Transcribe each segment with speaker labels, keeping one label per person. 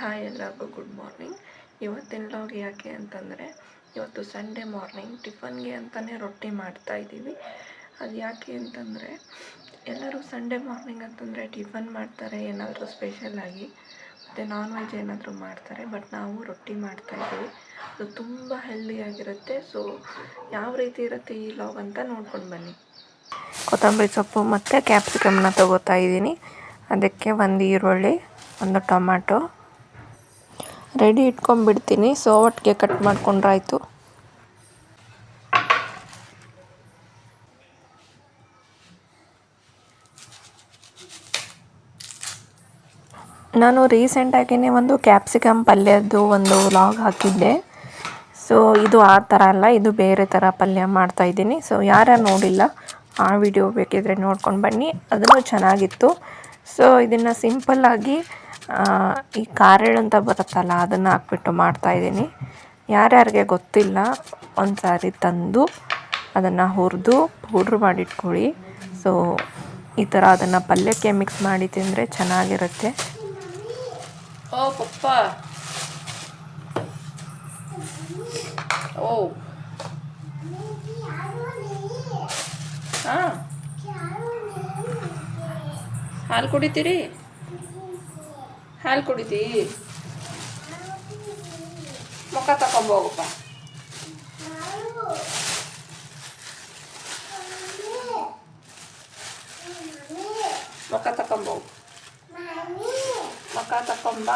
Speaker 1: Hi ಎಲ್ಲರಿಗೂ good morning. ಇವತ್ತಿನ log ಯಾಕೆ ಅಂತಂದರೆ, ಇವತ್ತು ಸಂಡೇ ಮಾರ್ನಿಂಗ್ ಟಿಫನ್ಗೆ ಅಂತಲೇ ರೊಟ್ಟಿ ಮಾಡ್ತಾ ಇದ್ದೀವಿ. ಅದು ಯಾಕೆ ಅಂತಂದರೆ, ಎಲ್ಲರೂ ಸಂಡೇ ಮಾರ್ನಿಂಗ್ ಅಂತಂದರೆ ಟಿಫನ್ ಮಾಡ್ತಾರೆ, ಏನಾದರೂ ಸ್ಪೆಷಲಾಗಿ ಮತ್ತು ನಾನ್ ವೆಜ್ ಏನಾದರೂ ಮಾಡ್ತಾರೆ ಬಟ್ ನಾವು ರೊಟ್ಟಿ ಮಾಡ್ತಾ ಇದ್ದೀವಿ. ಅದು ತುಂಬ ಹೆಲ್ದಿಯಾಗಿರುತ್ತೆ ಸೊ ಯಾವ ರೀತಿ ಇರುತ್ತೆ ಈ ಲಾಗ್ ಅಂತ ನೋಡ್ಕೊಂಡು ಬನ್ನಿ. ಕೊತ್ತಂಬರಿ ಸೊಪ್ಪು ಮತ್ತು ಕ್ಯಾಪ್ಸಿಕಮ್ನ ತಗೋತಾ ಇದ್ದೀನಿ. ಅದಕ್ಕೆ ಒಂದು ಈರುಳ್ಳಿ, ಒಂದು ಟೊಮ್ಯಾಟೊ ರೆಡಿ ಇಟ್ಕೊಂಡ್ಬಿಡ್ತೀನಿ. ಸೊ ಒಟ್ಟಿಗೆ ಕಟ್ ಮಾಡ್ಕೊಂಡ್ರಾಯ್ತು. ನಾನು ರೀಸೆಂಟಾಗಿಯೇ ಒಂದು ಕ್ಯಾಪ್ಸಿಕಮ್ ಪಲ್ಯದ್ದು ಒಂದು ವ್ಲಾಗ್ ಹಾಕಿದ್ದೆ. ಸೊ ಇದು ಆ ಥರ ಅಲ್ಲ, ಇದು ಬೇರೆ ಥರ ಪಲ್ಯ ಮಾಡ್ತಾಯಿದ್ದೀನಿ ಸೊ ಯಾರ್ಯಾರು ನೋಡಿಲ್ಲ, ಆ ವಿಡಿಯೋ ಬೇಕಿದ್ರೆ ನೋಡ್ಕೊಂಡು ಬನ್ನಿ. ಅದನ್ನು ಚೆನ್ನಾಗಿತ್ತು. ಸೊ ಇದನ್ನು ಸಿಂಪಲ್ಲಾಗಿ ಈ ಕಾರೆಳು ಅಂತ ಬರುತ್ತಲ್ಲ, ಅದನ್ನು ಹಾಕ್ಬಿಟ್ಟು ಮಾಡ್ತಾಯಿದ್ದೀನಿ ಯಾರ್ಯಾರಿಗೆ ಗೊತ್ತಿಲ್ಲ ಒಂದು ಸಾರಿ ತಂದು ಅದನ್ನು ಹುರಿದು ಪೌಡ್ರ್ ಮಾಡಿಟ್ಕೊಳ್ಳಿ. ಸೊ ಈ ಥರ ಅದನ್ನು ಪಲ್ಯಕ್ಕೆ ಮಿಕ್ಸ್ ಮಾಡಿ ತಿಂದರೆ ಚೆನ್ನಾಗಿರುತ್ತೆ. ಓ, ಪಪ್ಪ. ಓ. ಹಾಂ. ಹಾಲು ಕುಡಿತೀರಿ? ಹಾಲು ಕುಡಿತಿ? ಮುಖ ತಗೊಂಬೋಗಪ್ಪ ಮುಖ ತಗೊಂಬೋಗು ಮುಖ ತಕೊಂಬ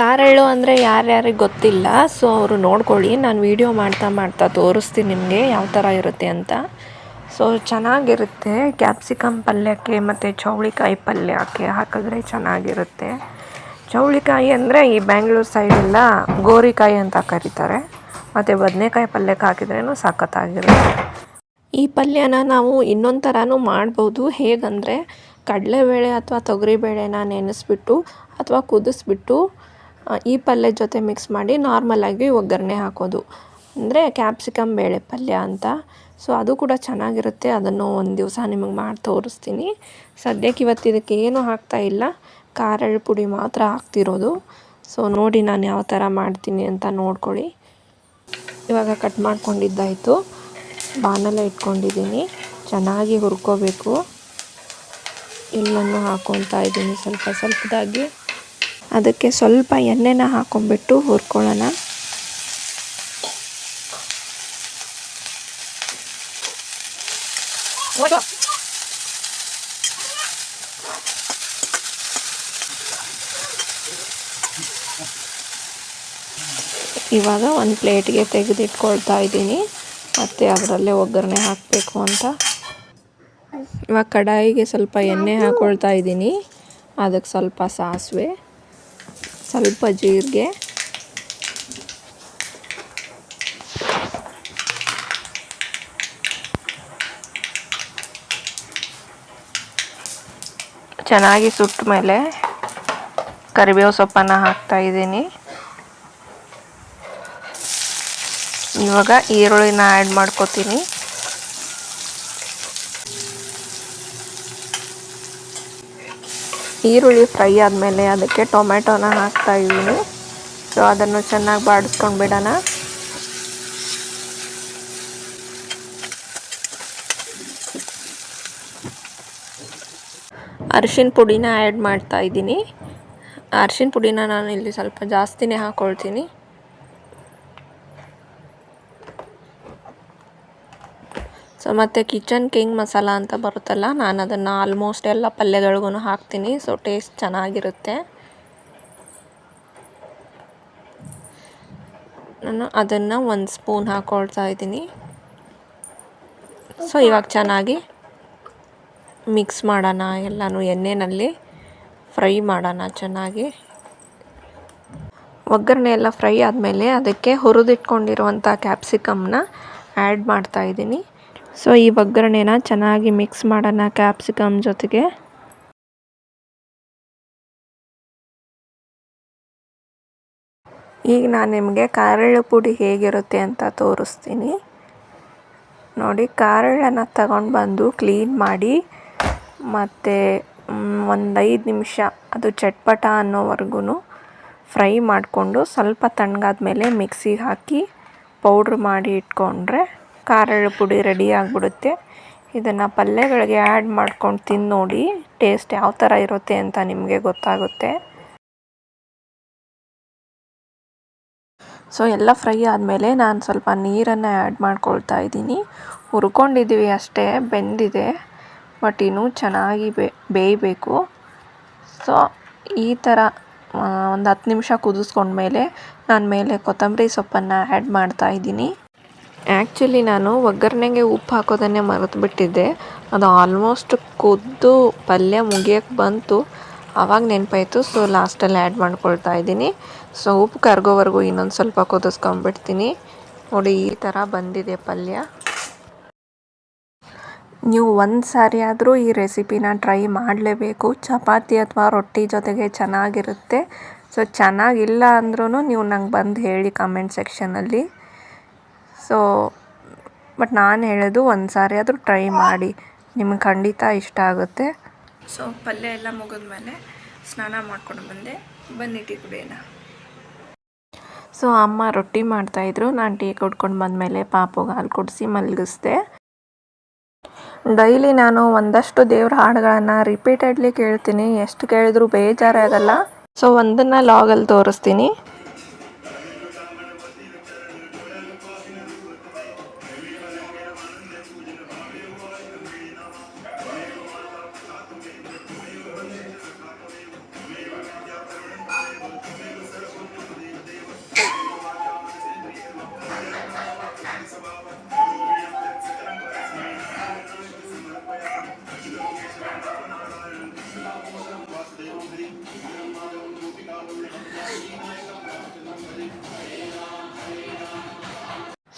Speaker 1: ಕಾರಳ್ಳು ಅಂದರೆ ಯಾರ್ಯಾರಿಗೆ ಗೊತ್ತಿಲ್ಲ ಸೊ ಅವರು ನೋಡ್ಕೊಳ್ಳಿ, ನಾನು ವೀಡಿಯೋ ಮಾಡ್ತಾ ಮಾಡ್ತಾ ತೋರಿಸ್ತೀನಿ ನಿಮಗೆ ಯಾವ ಥರ ಇರುತ್ತೆ ಅಂತ. ಸೊ ಚೆನ್ನಾಗಿರುತ್ತೆ. ಕ್ಯಾಪ್ಸಿಕಮ್ ಪಲ್ಯಕ್ಕೆ ಮತ್ತು ಚೌಳಿಕಾಯಿ ಪಲ್ಯಕ್ಕೆ ಹಾಕಿದ್ರೆ ಚೆನ್ನಾಗಿರುತ್ತೆ. ಚೌಳಿಕಾಯಿ ಅಂದರೆ ಈ ಬ್ಯಾಂಗ್ಳೂರು ಸೈಡೆಲ್ಲ ಗೋರಿಕಾಯಿ ಅಂತ ಕರೀತಾರೆ. ಮತ್ತು ಬದನೆಕಾಯಿ ಪಲ್ಯಕ್ಕೆ ಹಾಕಿದ್ರೂ ಸಖತ್ತಾಗಿರುತ್ತೆ. ಈ ಪಲ್ಯನ ನಾವು ಇನ್ನೊಂದು ಥರನೂ ಮಾಡ್ಬೋದು. ಹೇಗಂದರೆ ಕಡಲೆಬೇಳೆ ಅಥವಾ ತೊಗರಿಬೇಳೆನ ನೆನೆಸ್ಬಿಟ್ಟು ಅಥವಾ ಕುದಿಸ್ಬಿಟ್ಟು ಈ ಪಲ್ಯದ ಜೊತೆ ಮಿಕ್ಸ್ ಮಾಡಿ ನಾರ್ಮಲಾಗಿ ಒಗ್ಗರಣೆ ಹಾಕೋದು. ಅಂದರೆ ಕ್ಯಾಪ್ಸಿಕಮ್ ಬೇಳೆ ಪಲ್ಯ ಅಂತ. ಸೊ ಅದು ಕೂಡ ಚೆನ್ನಾಗಿರುತ್ತೆ. ಅದನ್ನು ಒಂದು ದಿವಸ ನಿಮಗೆ ಮಾಡಿ ತೋರಿಸ್ತೀನಿ. ಸದ್ಯಕ್ಕೆ ಇವತ್ತು ಇದಕ್ಕೆ ಏನೂ ಹಾಕ್ತಾ ಇಲ್ಲ. ಖಾರ ಪುಡಿ ಮಾತ್ರ ಹಾಕ್ತಿರೋದು. ಸೊ ನೋಡಿ ನಾನು ಯಾವ ಥರ ಮಾಡ್ತೀನಿ ಅಂತ ನೋಡ್ಕೊಳ್ಳಿ. ಇವಾಗ ಕಟ್ ಮಾಡ್ಕೊಂಡಿದ್ದಾಯಿತು. ಬಾಣಲೆ ಇಟ್ಕೊಂಡಿದ್ದೀನಿ. ಚೆನ್ನಾಗಿ ಹುರ್ಕೋಬೇಕು. ಎಲ್ಲನ್ನು ಹಾಕ್ಕೊತಾ ಇದ್ದೀನಿ ಸ್ವಲ್ಪ ಸ್ವಲ್ಪದಾಗಿ. ಅದಕ್ಕೆ ಸ್ವಲ್ಪ ಎಣ್ಣೆನ ಹಾಕೊಂಡ್ಬಿಟ್ಟು ಹುರ್ಕೊಳ್ಳೋಣ. ಇವಾಗ ಒಂದು ಪ್ಲೇಟ್ಗೆ ತೆಗೆದಿಟ್ಕೊಳ್ತಾ ಇದ್ದೀನಿ. ಮತ್ತು ಅದರಲ್ಲೇ ಒಗ್ಗರಣೆ ಹಾಕಬೇಕು ಅಂತ. ಇವಾಗ ಕಡಾಯಿಗೆ ಸ್ವಲ್ಪ ಎಣ್ಣೆ ಹಾಕ್ಕೊಳ್ತಾ ಇದ್ದೀನಿ. ಅದಕ್ಕೆ ಸ್ವಲ್ಪ ಸಾಸಿವೆ, ಸ್ವಲ್ಪ ಜೀರಿಗೆ. ಚೆನ್ನಾಗಿ ಸುಟ್ಟ ಮೇಲೆ ಕರಿಬೇವು ಸೊಪ್ಪನ್ನು ಹಾಕ್ತಾ ಇದ್ದೀನಿ. ಇವಾಗ ಈರುಳ್ಳಿನ ಆ್ಯಡ್ ಮಾಡ್ಕೋತೀನಿ. ಈರುಳ್ಳಿ ಫ್ರೈ ಆದಮೇಲೆ ಅದಕ್ಕೆ ಟೊಮೆಟೊನ ಹಾಕ್ತಾ ಇದ್ದೀನಿ. ಸೊ ಅದನ್ನು ಚೆನ್ನಾಗಿ ಬಾಡಿಸ್ಕೊಂಡು ಬಿಡೋಣ. ಅರಿಶಿನ ಪುಡಿನ ಆ್ಯಡ್ ಮಾಡ್ತಾ ಇದ್ದೀನಿ. ಅರಿಶಿನ ಪುಡಿನ ನಾನು ಇಲ್ಲಿ ಸ್ವಲ್ಪ ಜಾಸ್ತಿನೇ ಹಾಕ್ಕೊಳ್ತೀನಿ ಸೊ ಮತ್ತು ಕಿಚನ್ ಕಿಂಗ್ ಮಸಾಲ ಅಂತ ಬರುತ್ತಲ್ಲ ನಾನು ಅದನ್ನು ಆಲ್ಮೋಸ್ಟ್ ಎಲ್ಲ ಪಲ್ಯಗಳಿಗೂ ಹಾಕ್ತೀನಿ. ಸೊ ಟೇಸ್ಟ್ ಚೆನ್ನಾಗಿರುತ್ತೆ. ನಾನು ಅದನ್ನು ಒಂದು ಸ್ಪೂನ್ ಹಾಕ್ಕೊಳ್ತಾ ಇದ್ದೀನಿ. ಸೊ ಇವಾಗ ಚೆನ್ನಾಗಿ ಮಿಕ್ಸ್ ಮಾಡೋಣ, ಎಲ್ಲನೂ ಎಣ್ಣೆಯಲ್ಲಿ ಫ್ರೈ ಮಾಡೋಣ ಚೆನ್ನಾಗಿ. ಒಗ್ಗರಣೆ ಎಲ್ಲ ಫ್ರೈ ಆದಮೇಲೆ ಅದಕ್ಕೆ ಹುರಿದಿಟ್ಕೊಂಡಿರುವಂಥ ಕ್ಯಾಪ್ಸಿಕಮ್ನ ಆ್ಯಡ್ ಮಾಡ್ತಾ ಇದ್ದೀನಿ. ಸೊ, ಈ ಒಗ್ಗರಣೆನ ಚೆನ್ನಾಗಿ ಮಿಕ್ಸ್ ಮಾಡೋಣ ಕ್ಯಾಪ್ಸಿಕಮ್ ಜೊತೆಗೆ. ಈಗ ನಾನು ನಿಮಗೆ ಕಾರೆಳ್ಳು ಪುಡಿ ಹೇಗಿರುತ್ತೆ ಅಂತ ತೋರಿಸ್ತೀನಿ. ನೋಡಿ ಕಾರೆಳ್ಳನ್ನು ತಗೊಂಡು ಬಂದು ಕ್ಲೀನ್ ಮಾಡಿ ಮತ್ತು ಒಂದು ಐದು ನಿಮಿಷ ಅದು ಚಟ್ಪಟ ಅನ್ನೋವರೆಗೂ ಫ್ರೈ ಮಾಡಿಕೊಂಡು ಸ್ವಲ್ಪ ತಣ್ಣಗಾದ ಮೇಲೆ ಮಿಕ್ಸಿಗೆ ಹಾಕಿ ಪೌಡ್ರ್ ಮಾಡಿ ಇಟ್ಕೊಂಡ್ರೆ ಖಾರದ ಪುಡಿ ರೆಡಿ ಆಗಿಬಿಡುತ್ತೆ. ಇದನ್ನು ಪಲ್ಯಗಳಿಗೆ ಆ್ಯಡ್ ಮಾಡ್ಕೊಂಡು ತಿಂದು ನೋಡಿ ಟೇಸ್ಟ್ ಯಾವ ಥರ ಇರುತ್ತೆ ಅಂತ ನಿಮಗೆ ಗೊತ್ತಾಗುತ್ತೆ. ಸೊ, ಎಲ್ಲ ಫ್ರೈ ಆದಮೇಲೆ ನಾನು ಸ್ವಲ್ಪ ನೀರನ್ನು ಆ್ಯಡ್ ಮಾಡ್ಕೊಳ್ತಾ ಇದ್ದೀನಿ. ಹುರ್ಕೊಂಡಿದ್ದೀವಿ ಅಷ್ಟೇ, ಬೆಂದಿದೆ. ಬಟ್ ಇನ್ನೂ ಚೆನ್ನಾಗಿ ಬೇಯಬೇಕು. ಸೊ ಈ ಥರ ಒಂದು ಹತ್ತು ನಿಮಿಷ ಕುದಿಸ್ಕೊಂಡ್ಮೇಲೆ ನಾನು ಮೇಲೆ ಕೊತ್ತಂಬರಿ ಸೊಪ್ಪನ್ನು ಆ್ಯಡ್ ಮಾಡ್ತಾ ಇದ್ದೀನಿ. ಆ್ಯಕ್ಚುಲಿ ನಾನು ಒಗ್ಗರಣೆಗೆ ಉಪ್ಪು ಹಾಕೋದನ್ನೇ ಮರೆತುಬಿಟ್ಟಿದ್ದೆ ಅದು ಆಲ್ಮೋಸ್ಟ್ ಕುದ್ದು ಪಲ್ಯ ಮುಗಿಯೋಕ್ಕೆ ಬಂತು. ಆವಾಗ ನೆನಪಾಯಿತು ಸೊ ಲಾಸ್ಟಲ್ಲಿ ಆ್ಯಡ್ ಮಾಡ್ಕೊಳ್ತಾ ಇದ್ದೀನಿ. ಸೊ ಉಪ್ಪು ಕರ್ಗೋವರೆಗೂ ಇನ್ನೊಂದು ಸ್ವಲ್ಪ ಕುದಿಸ್ಕೊಂಬಿಡ್ತೀನಿ ನೋಡಿ, ಈ ಥರ ಬಂದಿದೆ ಪಲ್ಯ. ನೀವು ಒಂದು ಸಾರಿ ಆದರೂ ಈ ರೆಸಿಪಿನ ಟ್ರೈ ಮಾಡಲೇಬೇಕು. ಚಪಾತಿ ಅಥವಾ ರೊಟ್ಟಿ ಜೊತೆಗೆ ಚೆನ್ನಾಗಿರುತ್ತೆ. ಸೊ ಚೆನ್ನಾಗಿಲ್ಲ ಅಂದ್ರೂ ನೀವು ನಂಗೆ ಬಂದು ಹೇಳಿ ಕಮೆಂಟ್ ಸೆಕ್ಷನಲ್ಲಿ ಸೊ ಬಟ್ ನಾನು ಹೇಳೋದು ಒಂದು ಸಾರಿ ಆದರೂ ಟ್ರೈ ಮಾಡಿ. ನಿಮಗೆ ಖಂಡಿತ ಇಷ್ಟ ಆಗುತ್ತೆ. ಸೊ ಪಲ್ಯ ಎಲ್ಲ ಮುಗಿದ್ಮೇಲೆ ಸ್ನಾನ ಮಾಡ್ಕೊಂಡು ಬಂದೆ. ಬನ್ನಿ ಟೀ ಕುಡಿಯೋಣ. ಸೊ ಅಮ್ಮ ರೊಟ್ಟಿ ಮಾಡ್ತಾಯಿದ್ರು ನಾನು ಟೀ ಕುಡ್ಕೊಂಡು ಬಂದಮೇಲೆ ಪಾಪುಗೆ ಹಾಲು ಕುಡಿಸಿ ಮಲಗಿಸ್ದೆ. ಡೈಲಿ ನಾನು ಒಂದಷ್ಟು ದೇವ್ರ ಹಾಡುಗಳನ್ನು ರಿಪೀಟೆಡ್ಲಿ ಕೇಳ್ತೀನಿ. ಎಷ್ಟು ಕೇಳಿದ್ರು ಬೇಜಾರಾಗಲ್ಲ. ಸೊ ಒಂದನ್ನು ಲಾಗಲ್ಲಿ ತೋರಿಸ್ತೀನಿ.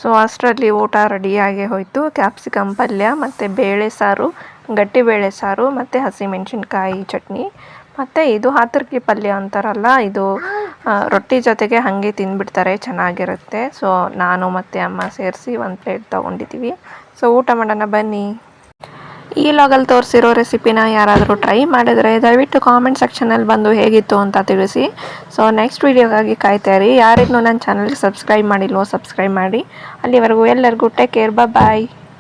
Speaker 1: ಸೊ ಅಷ್ಟರಲ್ಲಿ ಊಟ ರೆಡಿಯಾಗಿ ಹೋಯಿತು. ಕ್ಯಾಪ್ಸಿಕಮ್ ಪಲ್ಯ, ಮತ್ತು ಬೇಳೆ ಸಾರು, ಗಟ್ಟಿ ಬೇಳೆ ಸಾರು, ಮತ್ತು ಹಸಿಮೆಣ್ಸಿನ್ಕಾಯಿ ಚಟ್ನಿ. ಮತ್ತು ಇದು ಹಾತರ್ಕಿ ಪಲ್ಯ ಅಂತಾರಲ್ಲ, ಇದು ರೊಟ್ಟಿ ಜೊತೆಗೆ ಹಾಗೆ ತಿಂದ್ಬಿಡ್ತಾರೆ, ಚೆನ್ನಾಗಿರುತ್ತೆ. ಸೊ ನಾನು ಮತ್ತು ಅಮ್ಮ ಸೇರಿಸಿ ಒಂದು ಪ್ಲೇಟ್ ತೊಗೊಂಡಿದ್ದೀವಿ ಸೊ ಊಟ ಮಾಡೋಣ ಬನ್ನಿ. ಈ ಲಾಗಲ್ಲಿ ತೋರಿಸಿರೋ ರೆಸಿಪಿನ ಯಾರಾದರೂ ಟ್ರೈ ಮಾಡಿದರೆ ದಯವಿಟ್ಟು ಕಾಮೆಂಟ್ ಸೆಕ್ಷನಲ್ಲಿ ಬಂದು ಹೇಗಿತ್ತು ಅಂತ ತಿಳಿಸಿ. ಸೊ ನೆಕ್ಸ್ಟ್ ವೀಡಿಯೋಗಾಗಿ ಇರಿ ಯಾರಿಗೂ ನನ್ನ ಚಾನಲ್ಗೆ ಸಬ್ಸ್ಕ್ರೈಬ್ ಮಾಡಿಲ್ವೋ ಸಬ್ಸ್ಕ್ರೈಬ್ ಮಾಡಿ. ಅಲ್ಲಿವರೆಗೂ ಎಲ್ಲರಿಗೂ ಟೇಕ್ ಕೇರ್ ಬಾಯ್